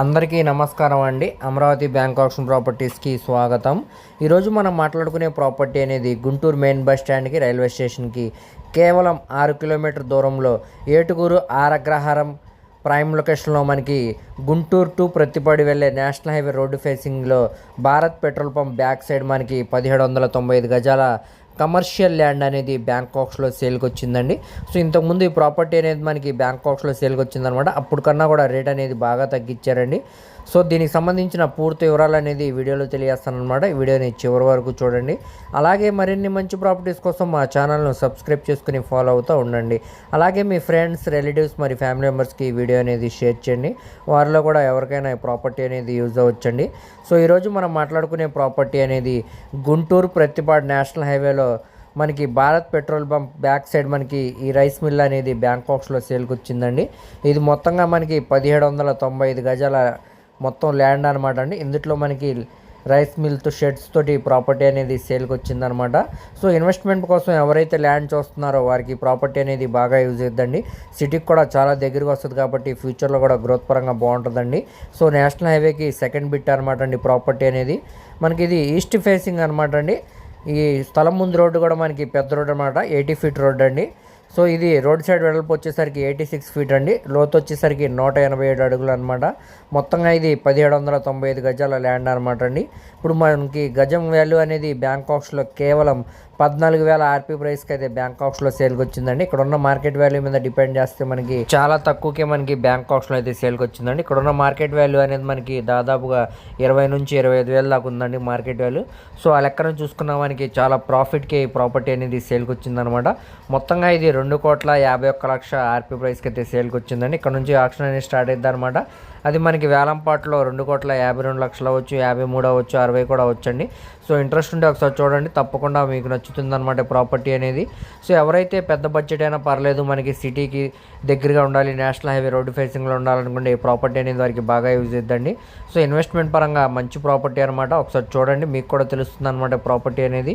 అందరికీ నమస్కారం అండి. అమరావతి బ్యాంక్ ఆప్షన్ ప్రాపర్టీస్కి స్వాగతం. ఈరోజు మనం మాట్లాడుకునే ప్రాపర్టీ అనేది గుంటూరు మెయిన్ బస్ స్టాండ్కి రైల్వే స్టేషన్కి కేవలం ఆరు కిలోమీటర్ దూరంలో ఏటుగురు ఆరగ్రహారం ప్రైమ్ లొకేషన్లో మనకి గుంటూరు టు ప్రతిపాడు వెళ్ళే నేషనల్ హైవే రోడ్డు ఫేసింగ్లో Bharat petrol pump back side మనకి పదిహేడు వందల తొంభై ఐదు గజాల కమర్షియల్ ల్యాండ్ అనేది బ్యాంకాక్స్లో సేల్కి వచ్చిందండి సో ఇంతకుముందు ఈ ప్రాపర్టీ అనేది మనకి బ్యాంకాక్స్లో సేల్కి వచ్చిందనమాట అప్పుడు కన్నా కూడా రేట్ అనేది బాగా తగ్గించారండి. సో దీనికి సంబంధించిన పూర్తి వివరాలు అనేది ఈ వీడియోలో తెలియజేస్తానమాట ఈ వీడియోని చివరి వరకు చూడండి. అలాగే మరిన్ని మంచి ప్రాపర్టీస్ కోసం మా ఛానల్ను సబ్స్క్రైబ్ చేసుకుని ఫాలో అవుతూ ఉండండి. అలాగే మీ ఫ్రెండ్స్ రిలేటివ్స్ మరి ఫ్యామిలీ మెంబర్స్కి ఈ వీడియో అనేది షేర్ చేయండి. వారిలో కూడా ఎవరికైనా ఈ ప్రాపర్టీ అనేది యూజ్ అవ్వచ్చండి. సో ఈరోజు మనం మాట్లాడుకునే ప్రాపర్టీ అనేది గుంటూరు ప్రతిపాడు నేషనల్ హైవేలో మనకి Bharat petrol bunk back side మనకి ఈ రైస్ మిల్ అనేది బ్యాంకాక్స్లో సేల్కి వచ్చిందండి ఇది మొత్తంగా మనకి పదిహేడు వందల తొంభై ఐదు గజాల మొత్తం ల్యాండ్ అనమాట అండి. ఇందులో మనకి రైస్ మిల్తో షెడ్స్ తోటి ప్రాపర్టీ అనేది సేల్కి వచ్చిందనమాట సో ఇన్వెస్ట్మెంట్ కోసం ఎవరైతే ల్యాండ్ చూస్తున్నారో వారికి ప్రాపర్టీ అనేది బాగా యూజ్ అవుతుందండి సిటీకి కూడా చాలా దగ్గరకు వస్తుంది కాబట్టి ఫ్యూచర్లో కూడా గ్రోత్ పరంగా బాగుంటుందండి. సో నేషనల్ హైవేకి సెకండ్ బిట్ అనమాట అండి ప్రాపర్టీ అనేది. మనకి ఇది ఈస్ట్ ఫేసింగ్ అనమాట అండి. ఈ స్థలం ముందు రోడ్డు కూడా మనకి పెద్ద రోడ్డు అనమాట ఎయిటీ ఫీట్ రోడ్ అండి. సో ఇది రోడ్ సైడ్ వెడల్పు వచ్చేసరికి ఎయిటీ సిక్స్ ఫీట్ అండి. లోతు వచ్చేసరికి నూట ఎనభై ఏడు అడుగులు అనమాట మొత్తంగా ఇది పదిహేడు వందల తొంభై ఐదు గజాల ల్యాండ్ అనమాట అండి. ఇప్పుడు మనకి గజం వాల్యూ అనేది బ్యాంకాక్స్లో కేవలం పద్నాలుగు వేల ఆర్పీ ప్రైస్కి అయితే బ్యాంకాక్స్లో సేల్కి వచ్చిందండి. ఇక్కడ ఉన్న మార్కెట్ వాల్యూ మీద డిపెండ్ చేస్తే మనకి చాలా తక్కువకే మనకి బ్యాంకాక్స్లో అయితే సేల్కి వచ్చిందండి. ఇక్కడ ఉన్న మార్కెట్ వాల్యూ అనేది మనకి దాదాపుగా ఇరవై నుంచి ఇరవై ఐదు వేల దాకా ఉందండి మార్కెట్ వాల్యూ. సో ఆ లెక్కన చూసుకున్న మనకి చాలా ప్రాఫిట్కి ప్రాపర్టీ అనేది సేల్కి వచ్చిందనమాట మొత్తంగా ఇది రెండు కోట్ల యాభై ఒక్క లక్ష ఆర్పీ ప్రైస్కి అయితే సేల్కి వచ్చిందండి ఇక్కడ నుంచి ఆక్షన్ అనేది స్టార్ట్ అయింది అనమాట అది మనకి వేలంపాట్లో రెండు కోట్ల యాభై రెండు లక్షలు అవ్వచ్చు యాభై మూడు అవ్వచ్చు అరవై కూడా అవ్వచ్చండి. సో ఇంట్రెస్ట్ ఉంటే ఒకసారి చూడండి. తప్పకుండా మీకు నచ్చుతుంది అనమాట ప్రాపర్టీ అనేది. సో ఎవరైతే పెద్ద బడ్జెట్ అయినా పర్లేదు మనకి సిటీకి దగ్గరగా ఉండాలి నేషనల్ హైవే రోడ్డు ఫేసింగ్లో ఉండాలనుకుంటే ఈ ప్రాపర్టీ అనేది వారికి బాగా యూజ్ అవుతుందండి సో ఇన్వెస్ట్మెంట్ పరంగా మంచి ప్రాపర్టీ అనమాట ఒకసారి చూడండి మీకు కూడా తెలుస్తుంది అనమాట ప్రాపర్టీ అనేది.